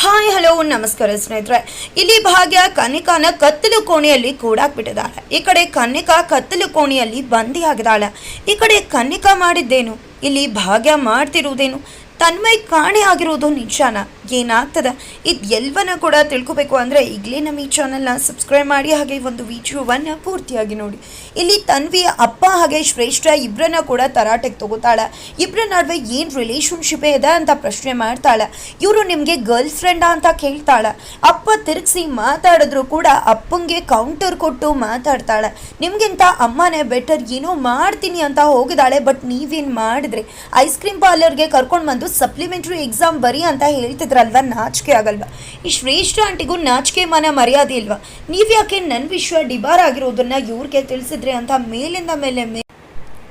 Hi, hello, ನಮಸ್ಕಾರ ಸ್ನೇಹಿತರೆ. ಇಲ್ಲಿ ಭಾಗ್ಯ ಕನಿಕಾನ ಕತ್ತಲು ಕೋಣೆಯಲ್ಲಿ ಕೂಡಾಕ್ಬಿಟ್ಟಿದ್ದಾಳೆ. ಈ ಕಡೆ ಕನ್ನಿಕಾ ಕತ್ತಲು ಕೋಣೆಯಲ್ಲಿ ಬಂದಿಯಾಗಿದ್ದಾಳೆ. ಈ ಕಡೆ ಕನ್ನಿಕಾ ಮಾಡಿದ್ದೇನು? ಇಲ್ಲಿ ಭಾಗ್ಯ ಮಾಡ್ತಿರುವುದೇನು? ತನ್ಮಯ್ ಕಾಣೆ ಆಗಿರೋದು ನಿಜಾನ? ಏನಾಗ್ತದೆ? ಇದು ಎಲ್ಲವನ್ನ ಕೂಡ ತಿಳ್ಕೊಬೇಕು ಅಂದರೆ ಈಗಲೇ ನಮ್ಮ ಈ ಚಾನಲ್ನ ಸಬ್ಸ್ಕ್ರೈಬ್ ಮಾಡಿ ಹಾಗೆ ಒಂದು ವಿಡಿಯೋವನ್ನು ಪೂರ್ತಿಯಾಗಿ ನೋಡಿ. ಇಲ್ಲಿ ತನ್ವಿಯ ಅಪ್ಪ ಹಾಗೆ ಶ್ರೇಷ್ಠ ಇಬ್ಬರನ್ನ ಕೂಡ ತರಾಟೆಗೆ ತಗೋತಾಳೆ. ಇಬ್ಬರ ನಡುವೆ ಏನು ರಿಲೇಶನ್ಶಿಪ್ ಇದೆ ಅಂತ ಪ್ರಶ್ನೆ ಮಾಡ್ತಾಳೆ. ಇವರು ನಿಮಗೆ ಗರ್ಲ್ ಫ್ರೆಂಡಾ ಅಂತ ಕೇಳ್ತಾಳೆ. ಅಪ್ಪ ತಿರುಗಿಸಿ ಮಾತಾಡಿದ್ರು ಕೂಡ ಅಪ್ಪಂಗೆ ಕೌಂಟರ್ ಕೊಟ್ಟು ಮಾತಾಡ್ತಾಳೆ. ನಿಮಗಿಂತ ಅಮ್ಮನೇ ಬೆಟರ್ ಏನೋ ಮಾಡ್ತೀನಿ ಅಂತ ಹೋಗಿದ್ದಾಳೆ ಬಟ್ ನೀವೇನು ಮಾಡಿದ್ರೆ? ಐಸ್ ಕ್ರೀಮ್ ಪಾರ್ಲರ್ಗೆ ಕರ್ಕೊಂಡು ಬಂದು ಸಪ್ಲಿಮೆಂಟ್ರಿ ಎಕ್ಸಾಮ್ ಬರೀ ಅಂತ ಹೇಳ್ತಿದ್ರಲ್ವ? ನಾಚಿಕೆ ಆಗಲ್ವಾ? ಈ ಶ್ರೇಷ್ಠ ಆಂಟಿಗೂ ನಾಚಿಕೆ ಮನ ಮರ್ಯಾದೆ ಇಲ್ವಾ? ನೀವ್ಯಾಕೆ ನನ್ನ ವಿಶ್ವ ಡಿಬಾರ್ ಆಗಿರೋದನ್ನ ಇವ್ರಿಗೆ ತಿಳಿಸಿದ್ರೆ ಅಂತ ಮೇಲಿಂದ ಮೇಲೆ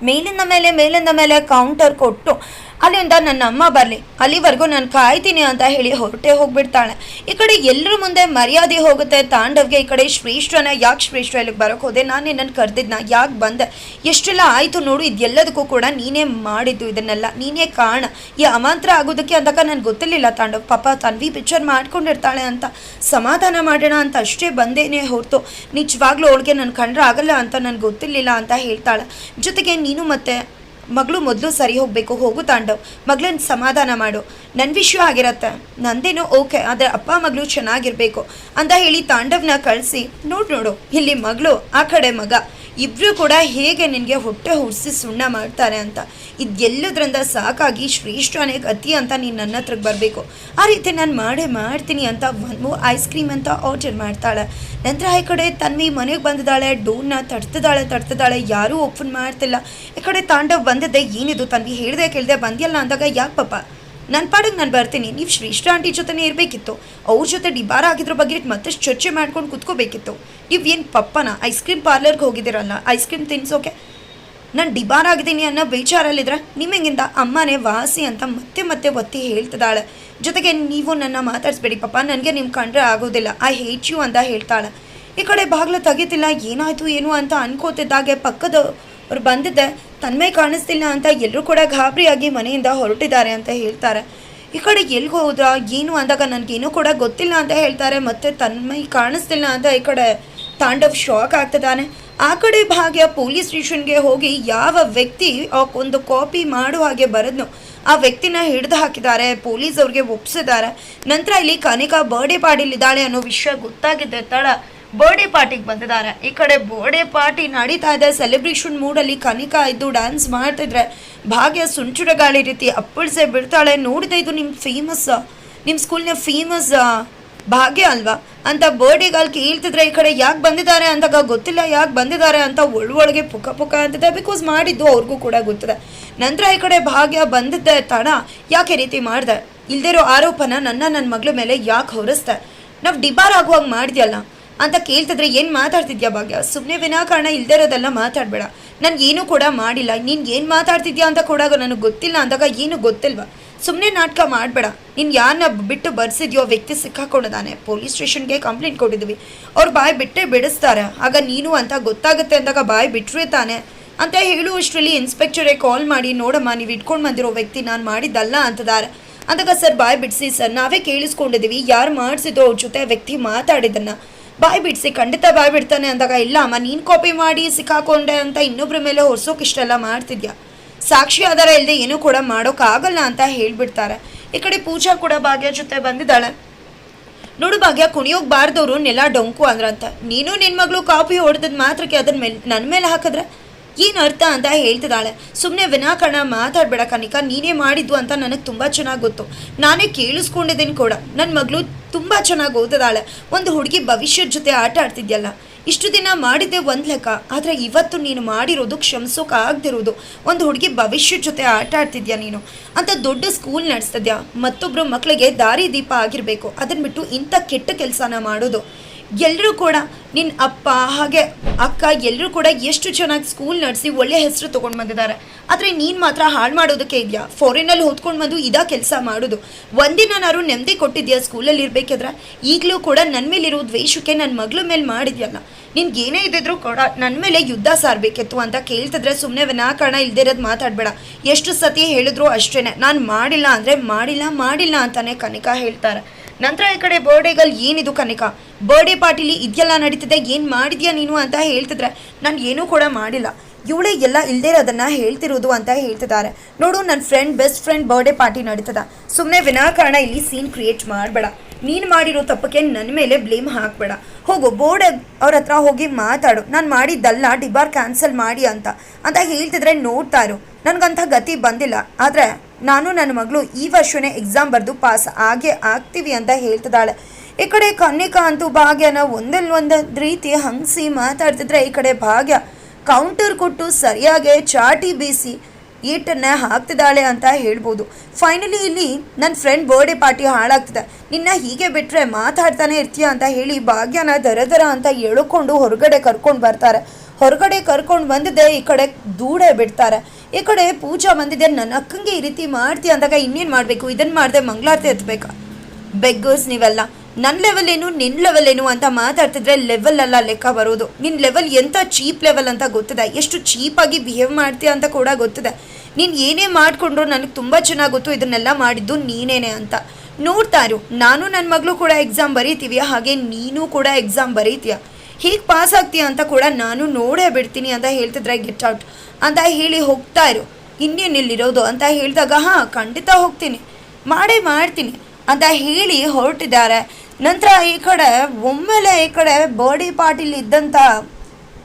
ಮೇಲಿಂದ ಮೇಲೆ ಮೇಲಿಂದ ಮೇಲೆ ಕೌಂಟರ್ ಕೊಟ್ಟು ಅಲ್ಲಿಂದ ನನ್ನ ಅಮ್ಮ ಬರಲಿ. ಅಲ್ಲಿವರೆಗೂ ನಾನು ಕಾಯ್ತೀನಿ ಅಂತ ಹೇಳಿ ಹೊರಟೆ ಹೋಗ್ಬಿಡ್ತಾಳೆ. ಈ ಕಡೆ ಎಲ್ಲರ ಮುಂದೆ ಮರ್ಯಾದೆ ಹೋಗುತ್ತೆ. ತಾಂಡವ್ಗೆ ಈ ಕಡೆ ಶ್ರೇಷ್ಠನ ಯಾಕೆ ಶ್ರೇಷ್ಠ ಇಲ್ಲಿಗೆ ಬರೋಕೆ ಹೋದೆ? ನಾನು ನಿನ್ನನ್ನು ಕರೆದಿದ್ನ, ಯಾಕೆ ಬಂದೆ? ಎಷ್ಟೆಲ್ಲ ಆಯಿತು ನೋಡು, ಇದೆಲ್ಲದಕ್ಕೂ ಕೂಡ ನೀನೇ ಮಾಡಿದ್ದು ಇದನ್ನೆಲ್ಲ. ನೀನೇ ಕಾರಣ. ಈ ಅಮಾಂತರ ಆಗೋದಕ್ಕೆ ಅಂದಾಗ ನನಗೆ ಗೊತ್ತಿರಲಿಲ್ಲ ತಾಂಡವ್. ಪಾಪ ತನ್ವಿ ಪಿಕ್ಚರ್ ಮಾಡ್ಕೊಂಡಿರ್ತಾಳೆ ಅಂತ. ಸಮಾಧಾನ ಮಾಡೋಣ ಅಂತ ಅಷ್ಟೇ ಬಂದೇನೆ ಹೊರತು. ನಿಜವಾಗ್ಲೂ ಅವಳಿಗೆ ನನ್ನ ಕಂಡ್ರೆ ಆಗಲ್ಲ ಅಂತ ನನಗೆ ಗೊತ್ತಿರಲಿಲ್ಲ ಅಂತ ಹೇಳ್ತಾಳೆ. ಜೊತೆಗೆ ನೀನು ಮತ್ತೆ ಮಗಳು ಮೊದಲು ಸರಿ ಹೋಗಬೇಕು, ಹೋಗು ತಾಂಡವ್ ಮಗಳನ್ನ ಸಮಾಧಾನ ಮಾಡು. ನನ್ನ ವಿಷಯ ಆಗಿರತ್ತೆ. ನಂದೇನು ಓಕೆ, ಆದರೆ ಅಪ್ಪ ಮಗಳು ಚೆನ್ನಾಗಿರಬೇಕು ಅಂತ ಹೇಳಿ ತಾಂಡವ್ನ ಕಳಿಸಿ, ನೋಡು ನೋಡು, ಇಲ್ಲಿ ಮಗಳು, ಆ ಕಡೆ ಮಗ. ಇಬ್ಬರು ಕೂಡ ಹೇಗೆ ನಿನಗೆ ಹೊಟ್ಟೆ ಹುಡ್ಸಿ ಸುಣ್ಣ ಮಾಡ್ತಾರೆ ಅಂತ. ಇದೆಲ್ಲದ್ರಿಂದ ಸಾಕಾಗಿ ಶ್ರೇಷ್ಠನೇ ಅತಿ ಅಂತ ನೀನು ನನ್ನ ಹತ್ರಕ್ಕೆ ಬರಬೇಕು. ಆ ರೀತಿ ನಾನು ಮಾಡೇ ಮಾಡ್ತೀನಿ ಅಂತ ಒಂದು ಐಸ್ ಕ್ರೀಮ್ ಅಂತ ಆರ್ಡರ್ ಮಾಡ್ತಾಳೆ. ನಂತರ ಈ ಕಡೆ ತನ್ವಿ ಮನೆಗೆ ಬಂದಿದ್ದಾಳೆ, ಡೋರ್ನ ತಡ್ತಿದ್ದಾಳೆ ತಡ್ತಿದ್ದಾಳೆ, ಯಾರೂ ಓಪನ್ ಮಾಡ್ತಿಲ್ಲ. ಈ ಕಡೆ ತಾಂಡವ್ ಬಂದಿದ್ದೆ, ಏನಿದು ತನ್ವಿ ಹೇಳಿದೆ ಕೇಳಿದೆ ಬಂದಿಲ್ಲ ಅಂದಾಗ, ಯಾಕೆ ಪಾಪ? ನನ್ನ ಪಾಡಿಗೆ ನಾನು ಬರ್ತೀನಿ. ನೀವು ಶ್ರೇಷ್ಠ ಆಂಟಿ ಜೊತೆನೇ ಇರಬೇಕಿತ್ತು. ಅವ್ರ ಜೊತೆ ಡಿಬಾರ ಆಗಿದ್ರ ಬಗ್ಗೆ ಮತ್ತಷ್ಟು ಚರ್ಚೆ ಮಾಡ್ಕೊಂಡು ಕುತ್ಕೋಬೇಕಿತ್ತು. ನೀವು ಏನು ಪಪ್ಪನ? ಐಸ್ ಕ್ರೀಮ್ ಪಾರ್ಲರ್ಗೆ ಹೋಗಿದ್ದೀರಲ್ಲ? ಐಸ್ ಕ್ರೀಮ್ ತಿನ್ಸೋಕೆ ನಾನು ಡಿಬಾರ್ ಆಗಿದ್ದೀನಿ ಅನ್ನೋ ಬೇಜಾರಲ್ಲಿದ್ರೆ ನಿಮಗಿಂದ ಅಮ್ಮನೇ ವಾಸಿ ಅಂತ ಮತ್ತೆ ಮತ್ತೆ ಒತ್ತಿ ಹೇಳ್ತಿದ್ದಾಳೆ. ಜೊತೆಗೆ ನೀವು ನನ್ನ ಮಾತಾಡಿಸ್ಬೇಡಿ ಪಪ್ಪ. ನನಗೆ ನಿಮ್ಮ ಕಂಡ್ರೆ ಆಗೋದಿಲ್ಲ. ಐ ಹೇಟ್ ಯು ಅಂತ ಹೇಳ್ತಾಳೆ. ಈ ಕಡೆ ಬಾಗ್ಲು ತೆಗೀತಿಲ್ಲ. ಏನಾಯಿತು, ಏನು ಅಂತ ಅನ್ಕೋತಿದ್ದಾಗೆ ಪಕ್ಕದ ಅವ್ರು ಬಂದಿದ್ದೆ ತನ್ಮೈ ಕಾಣಿಸ್ತಿಲ್ಲ ಅಂತ ಎಲ್ಲರೂ ಕೂಡ ಗಾಬರಿಯಾಗಿ ಮನೆಯಿಂದ ಹೊರಟಿದ್ದಾರೆ ಅಂತ ಹೇಳ್ತಾರೆ. ಈ ಕಡೆ ಎಲ್ಗೆ ಹೋದ್ರ ಏನು ಅಂದಾಗ ನನಗೇನು ಕೂಡ ಗೊತ್ತಿಲ್ಲ ಅಂತ ಹೇಳ್ತಾರೆ. ಮತ್ತೆ ತನ್ಮೈ ಕಾಣಿಸ್ತಿಲ್ಲ ಅಂತ ಈ ಕಡೆ ತಾಂಡವ್ ಶಾಕ್ ಆಗ್ತಿದ್ದಾನೆ. ಆ ಕಡೆ ಭಾಗ್ಯ ಪೊಲೀಸ್ ಸ್ಟೇಷನ್ಗೆ ಹೋಗಿ ಯಾವ ವ್ಯಕ್ತಿ ಒಂದು ಕಾಪಿ ಮಾಡುವ ಹಾಗೆ ಬರೆದ್ನು ಆ ವ್ಯಕ್ತಿನ ಹಿಡಿದು ಹಾಕಿದ್ದಾರೆ. ಪೊಲೀಸ್ ಅವ್ರಿಗೆ ಒಪ್ಸಿದ್ದಾರೆ. ನಂತರ ಇಲ್ಲಿ ಕನಿಕಾ ಬರ್ಡೇ ಪಾರ್ಟಿಲಿದ್ದಾಳೆ ಅನ್ನೋ ವಿಷಯ ಗೊತ್ತಾಗಿದೆ. ತಡ ಬರ್ಡೇ ಪಾರ್ಟಿಗೆ ಬಂದಿದ್ದಾರೆ. ಈ ಕಡೆ ಬರ್ಡೆ ಪಾರ್ಟಿ ನಡೀತಾ ಇದೆ. ಸೆಲೆಬ್ರೇಷನ್ ಮೂಡಲ್ಲಿ ಕನಿಕಾ ಇದ್ದು ಡ್ಯಾನ್ಸ್ ಮಾಡ್ತಿದ್ರೆ ಭಾಗ್ಯ ಸುಂಚುರ ಗಾಳಿ ರೀತಿ ಅಪ್ಪಳಿಸೆ ಬಿಡ್ತಾಳೆ. ನೋಡಿದೆ ಇದು ನಿಮ್ಮ ಫೇಮಸ್ ನಿಮ್ಮ ಸ್ಕೂಲ್ನ ಫೇಮಸ್ ಭಾಗ್ಯ ಅಲ್ವಾ? ಅಂತ ಬರ್ಡೇಗಾಲ್ ಕೇಳ್ತಿದ್ರೆ ಈ ಕಡೆ ಯಾಕೆ ಬಂದಿದ್ದಾರೆ ಅಂದಾಗ ಗೊತ್ತಿಲ್ಲ. ಯಾಕೆ ಬಂದಿದ್ದಾರೆ ಅಂತ ಒಳೊಳಗೆ ಪುಕ ಪುಕ ಅಂತಿದೆ. ಬಿಕಾಸ್ ಮಾಡಿದ್ದು ಅವ್ರಿಗೂ ಕೂಡ ಗೊತ್ತಿದೆ. ನಂತರ ಈ ಕಡೆ ಭಾಗ್ಯ ಬಂದಿದ್ದೆ ತಡ. ಯಾಕೆ ರೀತಿ ಮಾಡಿದೆ? ಇಲ್ದಿರೋ ಆರೋಪನ ನನ್ನ ನನ್ನ ಮಗಳ ಮೇಲೆ ಯಾಕೆ ಹೊರಿಸ್ದೆ? ನಾವು ಡಿಬಾರ್ ಆಗುವಾಗ ಮಾಡಿದ್ಯಲ್ಲ. ಅಂತ ಕೇಳ್ತಿದ್ರೆ ಏನು ಮಾತಾಡ್ತಿದ್ಯಾ ಭಾಗ್ಯ? ಸುಮ್ಮನೆ ವಿನಾಕಾರಣ ಇಲ್ದೇ ಇರೋದೆಲ್ಲ ಮಾತಾಡಬೇಡ. ನಾನು ಏನು ಕೂಡ ಮಾಡಿಲ್ಲ. ನೀನು ಏನು ಮಾತಾಡ್ತಿದ್ಯಾ ಅಂತ ಕೂಡ ನನಗೆ ಗೊತ್ತಿಲ್ಲ ಅಂದಾಗ ಏನು ಗೊತ್ತಿಲ್ವ? ಸುಮ್ಮನೆ ನಾಟಕ ಮಾಡಬೇಡ. ನೀನು ಯಾರನ್ನ ಬಿಟ್ಟು ಬರ್ಸಿದ್ಯೋ ವ್ಯಕ್ತಿ ಸಿಕ್ಕಾಕೊಂಡಿದ್ದಾನೆ ಪೊಲೀಸ್ ಸ್ಟೇಷನ್ಗೆ ಕಂಪ್ಲೇಂಟ್ ಕೊಟ್ಟಿದ್ವಿ. ಅವ್ರು ಬಾಯಿ ಬಿಟ್ಟೇ ಬಿಡಿಸ್ತಾರೆ. ಆಗ ನೀನು ಅಂತ ಗೊತ್ತಾಗುತ್ತೆ ಅಂದಾಗ ಬಾಯಿ ಬಿಟ್ಟರೆ ತಾನೆ. ಅಂತ ಹೇಳುವಷ್ಟರಲ್ಲಿ ಇನ್ಸ್ಪೆಕ್ಟರೇ ಕಾಲ್ ಮಾಡಿ, ನೋಡಮ್ಮ, ನೀವು ಇಟ್ಕೊಂಡು ಬಂದಿರೋ ವ್ಯಕ್ತಿ ನಾನು ಮಾಡಿದ್ದಲ್ಲ ಅಂತದಾರೆ. ಅಂದಾಗ ಸರ್ ಬಾಯ್ ಬಿಡಿಸಿ ಸರ್, ನಾವೇ ಕೇಳಿಸ್ಕೊಂಡಿದ್ದೀವಿ ಯಾರು ಮಾಡಿಸಿದ್ರು ಅವ್ರ ಜೊತೆ ವ್ಯಕ್ತಿ ಮಾತಾಡಿದ್ದನ್ನ. ಬಾಯ್ ಬಿಡಿಸಿ ಖಂಡಿತ ಬಾಯ್ ಬಿಡ್ತಾನೆ ಅಂದಾಗ, ಇಲ್ಲ ಅಮ್ಮ, ನೀನು ಕಾಪಿ ಮಾಡಿ ಸಿಕ್ಕಾಕೊಂಡೆ ಅಂತ ಇನ್ನೊಬ್ಬರ ಮೇಲೆ ಹೊರ್ಸೋಕೆ ಇಷ್ಟೆಲ್ಲ ಮಾಡ್ತಿದ್ಯಾ? ಸಾಕ್ಷಿ ಆಧಾರ ಇಲ್ಲದೆ ಏನೂ ಕೂಡ ಮಾಡೋಕ್ಕಾಗಲ್ಲ ಅಂತ ಹೇಳಿಬಿಡ್ತಾರೆ. ಈ ಕಡೆ ಪೂಜಾ ಕೂಡ ಭಾಗ್ಯ ಜೊತೆ ಬಂದಿದ್ದಾಳೆ. ನೋಡು ಭಾಗ್ಯ ಕುಣಿಯೋಗಿ ಬಾರ್ದವ್ರು ನೆಲ ಡೊಂಕು ಅಂದ್ರಂತ. ನೀನು ನಿನ್ನ ಮಗಳು ಕಾಪಿ ಹೊಡೆದದ್ದು ಮಾತ್ರಕ್ಕೆ ಅದನ್ನ ಮೇಲೆ ನನ್ನ ಮೇಲೆ ಹಾಕಿದ್ರೆ? ಏನು ಅರ್ಥ ಅಂತ ಹೇಳ್ತಿದ್ದಾಳೆ. ಸುಮ್ಮನೆ ವಿನಾಕಾರಣ ಮಾತಾಡಬೇಡ ಕನಿಕಾ, ನೀನೇ ಮಾಡಿದ್ದು ಅಂತ ನನಗೆ ತುಂಬ ಚೆನ್ನಾಗಿ ಗೊತ್ತು. ನಾನೇ ಕೇಳಿಸ್ಕೊಂಡಿದ್ದೀನಿ ಕೂಡ. ನನ್ನ ಮಗಳು ತುಂಬ ಚೆನ್ನಾಗಿ ಓದಿದಾಳೆ ಒಂದು ಹುಡುಗಿ ಭವಿಷ್ಯದ ಜೊತೆ ಆಟ ಆಡ್ತಿದ್ಯಲ್ಲ. ಇಷ್ಟು ದಿನ ಮಾಡಿದ್ದೆ ಒಂದು ಲೆಕ್ಕ, ಆದರೆ ಇವತ್ತು ನೀನು ಮಾಡಿರೋದು ಕ್ಷಮಿಸೋಕೆ ಆಗದಿರೋದು. ಒಂದು ಹುಡುಗಿ ಭವಿಷ್ಯದ ಜೊತೆ ಆಟ ಆಡ್ತಿದ್ಯಾ ನೀನು? ಅಂತ ದೊಡ್ಡ ಸ್ಕೂಲ್ ನಡೆಸ್ತಿದ್ಯಾ? ಮತ್ತೊಬ್ಬರು ಮಕ್ಕಳಿಗೆ ದಾರಿ ದೀಪ ಆಗಿರಬೇಕು. ಅದನ್ನ ಬಿಟ್ಟು ಇಂಥ ಕೆಟ್ಟ ಕೆಲಸನ ಮಾಡೋದು. ಎಲ್ಲರೂ ಕೂಡ ನಿನ್ನ ಅಪ್ಪ, ಹಾಗೆ ಅಕ್ಕ ಎಲ್ಲರೂ ಕೂಡ ಎಷ್ಟು ಚೆನ್ನಾಗಿ ಸ್ಕೂಲ್ ನಡೆಸಿ ಒಳ್ಳೆ ಹೆಸರು ತೊಗೊಂಡು ಬಂದಿದ್ದಾರೆ. ಆದರೆ ನೀನು ಮಾತ್ರ ಹಾಳು ಮಾಡೋದಕ್ಕೆ ಇದೆಯಾ? ಫಾರಿನಲ್ಲಿ ಹೊತ್ಕೊಂಡು ಬಂದು ಇದಾ ಕೆಲಸ ಮಾಡೋದು. ಒಂದಿನಾರು ನೆಮ್ಮದಿ ಕೊಟ್ಟಿದ್ಯಾ ಸ್ಕೂಲಲ್ಲಿ ಇರಬೇಕಿದ್ರೆ? ಈಗಲೂ ಕೂಡ ನನ್ನ ಮೇಲಿರೋ ದ್ವೇಷಕ್ಕೆ ನನ್ನ ಮಗಳ ಮೇಲೆ ಮಾಡಿದ್ಯಲ್ಲ? ನಿನ್ಗೆ ಏನೇ ಇದ್ದಿದ್ರು ಕೂಡ ನನ್ನ ಮೇಲೆ ಯುದ್ಧ ಸಾರಬೇಕಿತ್ತು ಅಂತ ಕೇಳ್ತಿದ್ರೆ ಸುಮ್ಮನೆ ವಿನಾಕಾರಣ ಇಲ್ದಿರೋದು ಮಾತಾಡಬೇಡ. ಎಷ್ಟು ಸತಿ ಹೇಳಿದ್ರು ಅಷ್ಟೇ ನಾನು ಮಾಡಿಲ್ಲ ಅಂದರೆ ಮಾಡಿಲ್ಲ ಮಾಡಿಲ್ಲ ಅಂತಾನೆ ಕನಿಕಾ ಹೇಳ್ತಾರೆ. ನಂತರ ಈ ಕಡೆ ಬರ್ಡೇಗಲ್ಲಿ ಏನಿದು ಕನಿಕಾ? ಬರ್ಡೇ ಪಾರ್ಟಿಲಿ ಇದೆಲ್ಲ ನಡೀತದೆ, ಏನು ಮಾಡಿದ್ಯಾ ನೀನು ಅಂತ ಹೇಳ್ತಿದ್ರೆ, ನಾನು ಏನೂ ಕೂಡ ಮಾಡಿಲ್ಲ. ಇವಳೆ ಎಲ್ಲ ಇಲ್ಲದೇ ಇರೋದನ್ನು ಹೇಳ್ತಿರೋದು ಅಂತ ಹೇಳ್ತಿದ್ದಾರೆ. ನೋಡು ನನ್ನ friend best friend birthday party ನಡೀತದ. ಸುಮ್ಮನೆ ವಿನಾಕಾರಣ ಇಲ್ಲಿ ಸೀನ್ ಕ್ರಿಯೇಟ್ ಮಾಡಬೇಡ. ನೀನು ಮಾಡಿರೋ ತಪ್ಪಕ್ಕೆ ನನ್ನ ಮೇಲೆ ಬ್ಲೇಮ್ ಹಾಕಬೇಡ. ಹೋಗು ಬೋರ್ಡ್ ಅವ್ರ ಹತ್ರ ಹೋಗಿ ಮಾತಾಡು. ನಾನು ಮಾಡಿದ್ದಲ್ಲ, ಡಿಬಾರ್ ಕ್ಯಾನ್ಸಲ್ ಮಾಡಿ ಅಂತ. ಅಂತ ಹೇಳ್ತಿದ್ರೆ ನೋಡ್ತಾ ಇರು. ನನಗಂಥ ಗತಿ ಬಂದಿಲ್ಲ. ಆದರೆ, ನಾನು ನನ್ನ ಮಗಳು ಈ ವರ್ಷವೇ ಎಕ್ಸಾಮ್ ಬರೆದು ಪಾಸ್ ಆಗೇ ಆಗ್ತೀವಿ ಅಂತ ಹೇಳ್ತಿದ್ದಾಳೆ. ಈ ಕಡೆ ಕನ್ನಿಕಾ ಅಂತೂ ಭಾಗ್ಯನ ಒಂದಲ್ಲ ಒಂದೊಂದು ರೀತಿ ಹಂಗಿಸಿ ಮಾತಾಡ್ತಿದ್ರೆ ಈ ಕಡೆ ಭಾಗ್ಯ ಕೌಂಟರ್ ಕೊಟ್ಟು ಸರಿಯಾಗಿ ಚಾಟಿ ಬೀಸಿ ಈಟನ್ನ ಹಾಕ್ತಿದ್ದಾಳೆ ಅಂತ ಹೇಳ್ಬೋದು. ಫೈನಲಿ ಇಲ್ಲಿ ನನ್ನ ಫ್ರೆಂಡ್ ಬರ್ಡೇ ಪಾರ್ಟಿ ಹಾಳಾಗ್ತಿದೆ. ನಿನ್ನ ಹೀಗೆ ಬಿಟ್ಟರೆ ಮಾತಾಡ್ತಾನೆ ಇರ್ತೀಯ ಅಂತ ಹೇಳಿ ಭಾಗ್ಯನ ದರ ದರ ಅಂತ ಎಳ್ಕೊಂಡು ಹೊರಗಡೆ ಕರ್ಕೊಂಡು ಬರ್ತಾರೆ. ಹೊರಗಡೆ ಕರ್ಕೊಂಡು ಬಂದಿದ್ದೆ ಈ ಕಡೆ ದೂಡೆ ಬಿಡ್ತಾರೆ. ಈ ಕಡೆ ಪೂಜಾ ಬಂದಿದೆ ನನ್ನ ಅಕ್ಕಂಗೆ ಈ ರೀತಿ ಮಾಡ್ತೀಯ ಅಂದಾಗ ಇನ್ನೇನು ಮಾಡಬೇಕು? ಇದನ್ನು ಮಾಡಿದೆ ಮಂಗಳಾರತಿ ಎತ್ತಬೇಕಾ ಬೆಗ್ಗರ್ಸ್ ನೀವೆಲ್ಲ. ನನ್ನ ಲೆವೆಲ್ ಏನು ನಿನ್ನ ಲೆವೆಲ್ ಏನು ಅಂತ ಮಾತಾಡ್ತಿದ್ರೆ ಲೆವೆಲ್ ಅಲ್ಲ ಲೆಕ್ಕ ಬರೋದು. ನಿನ್ನ ಲೆವೆಲ್ ಎಂಥ ಚೀಪ್ ಲೆವೆಲ್ ಅಂತ ಗೊತ್ತಿದೆ. ಎಷ್ಟು ಚೀಪಾಗಿ ಬಿಹೇವ್ ಮಾಡ್ತೀಯ ಅಂತ ಕೂಡ ಗೊತ್ತಿದೆ. ನೀನು ಏನೇ ಮಾಡಿಕೊಂಡ್ರು ನನಗೆ ತುಂಬ ಚೆನ್ನಾಗಿ ಗೊತ್ತು, ಇದನ್ನೆಲ್ಲ ಮಾಡಿದ್ದು ನೀನೇನೆ ಅಂತ. ನೋಡ್ತಾ ಇರು, ನಾನು ನನ್ನ ಮಗಳು ಕೂಡ ಎಕ್ಸಾಮ್ ಬರೀತೀವಿ, ಹಾಗೆ ನೀನು ಕೂಡ ಎಕ್ಸಾಮ್ ಬರೀತೀಯ. ಹೀಗೆ ಪಾಸ್ ಆಗ್ತೀಯ ಅಂತ ಕೂಡ ನಾನು ನೋಡೇ ಬಿಡ್ತೀನಿ ಅಂತ ಹೇಳ್ತಿದ್ರೆ ಗೆಟ್ ಔಟ್ ಅಂತ ಹೇಳಿ ಹೋಗ್ತಾ ಇರು. ಇನ್ನೇನಿಲ್ಲಿರೋದು ಅಂತ ಹೇಳಿದಾಗ, ಹಾಂ, ಖಂಡಿತ ಹೋಗ್ತೀನಿ. ಮಾಡೇ ಮಾಡ್ತೀನಿ. ಅಂತ ಹೇಳಿ ಹೊರಟಿದ್ದಾರೆ. ನಂತರ ಈ ಕಡೆ, ಒಮ್ಮೆಲೆ ಈ ಕಡೆ ಬರ್ಡೇ ಪಾರ್ಟಿಲಿ ಇದ್ದಂಥ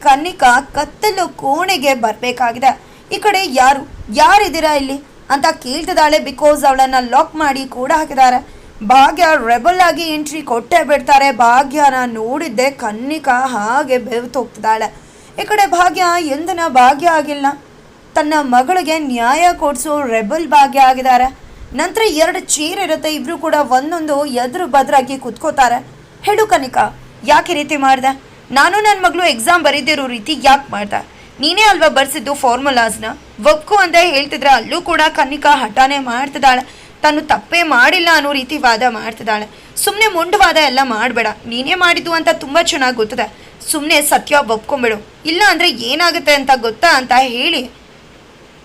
ಕನ್ನಿಕಾ ಕತ್ತಲು ಕೋಣೆಗೆ ಬರಬೇಕಾಗಿದೆ. ಈ ಕಡೆ ಯಾರು, ಯಾರಿದ್ದೀರಾ ಇಲ್ಲಿ? ಅಂತ ಕೇಳ್ತಿದ್ದಾಳೆ ಬಿಕಾಸ್ ಅವಳನ್ನ ಲಾಕ್ ಮಾಡಿ ಕೂಡ ಹಾಕಿದ್ದಾರೆ. ಭಾಗ್ಯ ರೆಬಲ್ ಆಗಿ ಎಂಟ್ರಿ ಕೊಟ್ಟೆ ಬಿಡ್ತಾರೆ. ಭಾಗ್ಯನ ನೋಡಿದ್ದೆ ಕನ್ನಿಕಾ ಹಾಗೆ ಬೆವ್ತು ಹೋಗ್ತಿದ್ದಾಳೆ. ಈ ಕಡೆ ಭಾಗ್ಯ, ಎಂದನ ಭಾಗ್ಯ ಆಗಿಲ್ಲ. ತನ್ನ ಮಗಳಿಗೆ ನ್ಯಾಯ ಕೊಡಿಸೋ ರೆಬಲ್ ಭಾಗ್ಯ ಆಗಿದ್ದಾರೆ. ನಂತರ ಎರಡು ಚೇರ್ ಇರುತ್ತೆ, ಇಬ್ರು ಕೂಡ ಒಂದೊಂದು ಎದುರು ಬದ್ರಾಗಿ ಕುತ್ಕೋತಾರೆ. ಹೇಳು ಕನಿಕಾ, ಯಾಕೆ ರೀತಿ ಮಾಡಿದೆ? ನಾನು ನನ್ನ ಮಗಳು ಎಕ್ಸಾಮ್ ಬರೀದಿರೋ ರೀತಿ ಯಾಕೆ ಮಾಡ್ದೆ? ನೀನೇ ಅಲ್ವಾ ಬರ್ಸಿದ್ದು ಫಾರ್ಮುಲಾಸ್ನ ಒಪ್ಕು ಅಂತ ಹೇಳ್ತಿದ್ರೆ ಅಲ್ಲೂ ಕೂಡ ಕನಿಕಾ ಹಠಾನೆ ಮಾಡ್ತಿದ್ದಾಳೆ. ತಾನು ತಪ್ಪೇ ಮಾಡಿಲ್ಲ ಅನ್ನೋ ರೀತಿ ವಾದ ಮಾಡ್ತಿದ್ದಾಳೆ. ಸುಮ್ಮನೆ ಮೊಂಡವಾದ ಎಲ್ಲ ಮಾಡಬೇಡ. ನೀನೇ ಮಾಡಿದ್ದು ಅಂತ ತುಂಬ ಚೆನ್ನಾಗಿ ಗೊತ್ತಿದೆ. ಸುಮ್ಮನೆ ಸತ್ಯ ಒಪ್ಕೊಂಬಿಡು ಇಲ್ಲ ಅಂದರೆ ಏನಾಗುತ್ತೆ ಅಂತ ಗೊತ್ತಾ ಅಂತ ಹೇಳಿ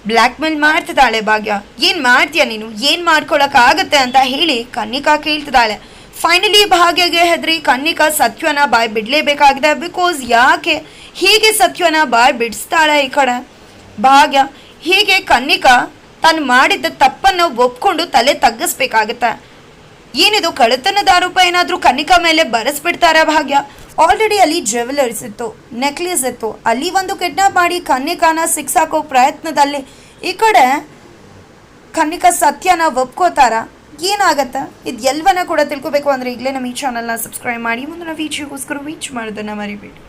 ಬ್ಲ್ಯಾಕ್ ಮೇಲ್ ಮಾಡ್ತಿದ್ದಾಳೆ ಭಾಗ್ಯ. ಏನ್ ಮಾಡ್ತೀಯ ನೀನು? ಏನ್ ಮಾಡ್ಕೊಳ್ಳೋಕ್ಕಾಗತ್ತೆ ಅಂತ ಹೇಳಿ ಕನ್ನಿಕಾ ಕೇಳ್ತಿದ್ದಾಳೆ. ಫೈನಲಿ ಭಾಗ್ಯಗೆ ಹೆದ್ರಿ ಕನ್ನಿಕಾ ಸತ್ಯನ ಬಾಯ್ ಬಿಡ್ಲೇಬೇಕಾಗಿದೆ. ಬಿಕಾಸ್ ಯಾಕೆ? ಹೀಗೆ ಸತ್ಯನ ಬಾಯ್ ಬಿಡಿಸ್ತಾಳೆ ಈ ಕಡೆ? ಭಾಗ್ಯ, ಹೀಗೆ ಕನ್ನಿಕಾ ತಾನು ಮಾಡಿದ್ದ ತಪ್ಪನ್ನು ಒಪ್ಕೊಂಡು ತಲೆ ತಗ್ಗಿಸ್ಬೇಕಾಗತ್ತೆ. ಏನಿದು ಕಳೆತನದ ಆರೋಪ ಏನಾದರೂ ಕನ್ನಿಕಾ ಮೇಲೆ ಬರೆಸ್ಬಿಡ್ತಾರ ಭಾಗ್ಯ? ಆಲ್ರೆಡಿ ಅಲ್ಲಿ ಜ್ಯುವೆಲರ್ಸ್ ಇತ್ತು ನೆಕ್ಲೆಸ್ ಇತ್ತು. ಅಲ್ಲಿ ಒಂದು ಕಿಡ್ನಾಪ್ ಮಾಡಿ ಕನ್ನಿಕಾನ ಸಿಕ್ಸಾಕೋ ಪ್ರಯತ್ನದಲ್ಲಿ ಈ ಕಡೆ ಕನ್ನಿಕಾ ಸತ್ಯನ ಒಪ್ಕೋತಾರ. ಏನಾಗತ್ತೆ? ಇದು ಎಲ್ಲವನ್ನ ಕೂಡ ತಿಳ್ಕೊಬೇಕು ಅಂದರೆ ಈಗಲೇ ನಮ್ಮ ಈ ಚಾನಲ್ನ ಸಬ್ಸ್ಕ್ರೈಬ್ ಮಾಡಿ. ಮುಂದಿನ ವೀಡಿಯೋಗೋಸ್ಕರ ವೀಚ್ ಮಾಡೋದನ್ನು ಮರಿಬೇಡಿ.